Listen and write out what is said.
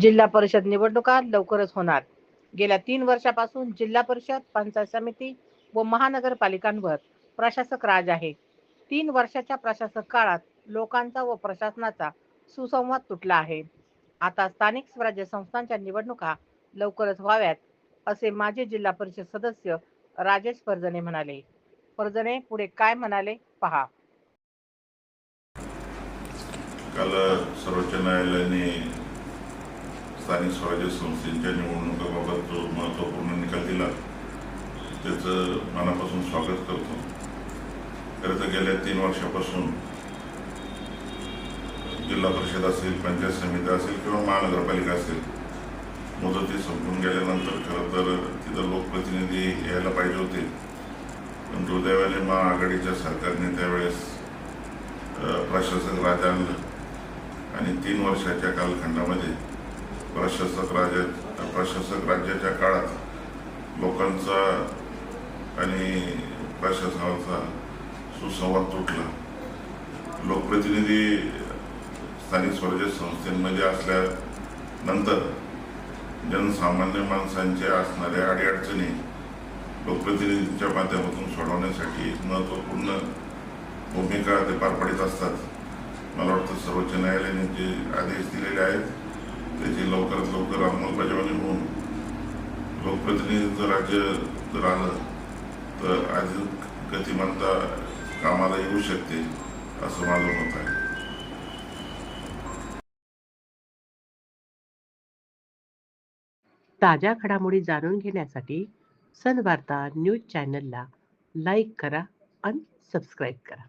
जिल्हा परिषद निवडणुका लवकरच होणार. गेल्या तीन वर्षापासून जिल्हा परिषद पंचायत समिती व महानगरपालिकांवर प्रशासक राज आहे. तीन वर्षाच्या प्रशासक काळात लोकांचा व प्रशासनाचा सुसंवाद तुटला आहे. आता स्थानिक स्वराज्य संस्थांच्या निवडणुका लवकरच व्हाव्यात असे माजी जिल्हा परिषद सदस्य राजेश फर्जने म्हणाले. फर्जने पुढे काय म्हणाले पहा. काल सर्वोच्च न्यायालयाने स्थानिक स्वराज्य संस्थेच्या निवडणुकाबाबत जो महत्त्वपूर्ण निकाल दिला त्याचं मनापासून स्वागत करतो. खरं तर गेल्या तीन वर्षापासून जिल्हा परिषद असेल पंचायत समिती असेल किंवा महानगरपालिका असेल मुदती संपून गेल्यानंतर खरं तर तिथं लोकप्रतिनिधी यायला पाहिजे होते. पण दुर्दैवाने महाआघाडीच्या सरकारने त्यावेळेस प्रशासक राजा आणलं आणि तीन वर्षाच्या कालखंडामध्ये प्रशासक राज्य प्रशासक राज्याच्या काळात लोकांचा आणि प्रशासनाचा सुसंवाद तुटला. लोकप्रतिनिधी स्थानिक स्वराज्य संस्थेमध्ये असल्यानंतर जनसामान्य माणसांच्या असणाऱ्या अडीअडचणी लोकप्रतिनिधींच्या माध्यमातून सोडवण्यासाठी एक महत्त्वपूर्ण भूमिका ते पार पाडित असतात. मला वाटतं सर्वोच्च न्यायालयाने जे आदेश दिलेले आहेत त्याची लवकरात लवकर अंमलबजावणी होऊन लोकप्रतिनिधीचं राज्य जर आलं तर अधिक गतिमानता कामाला येऊ शकते असं माझं मत आहे. ताज्या घडामोडी जाणून घेण्यासाठी सनवार्ता न्यूज चॅनलला लाईक करा आणि सबस्क्राईब करा.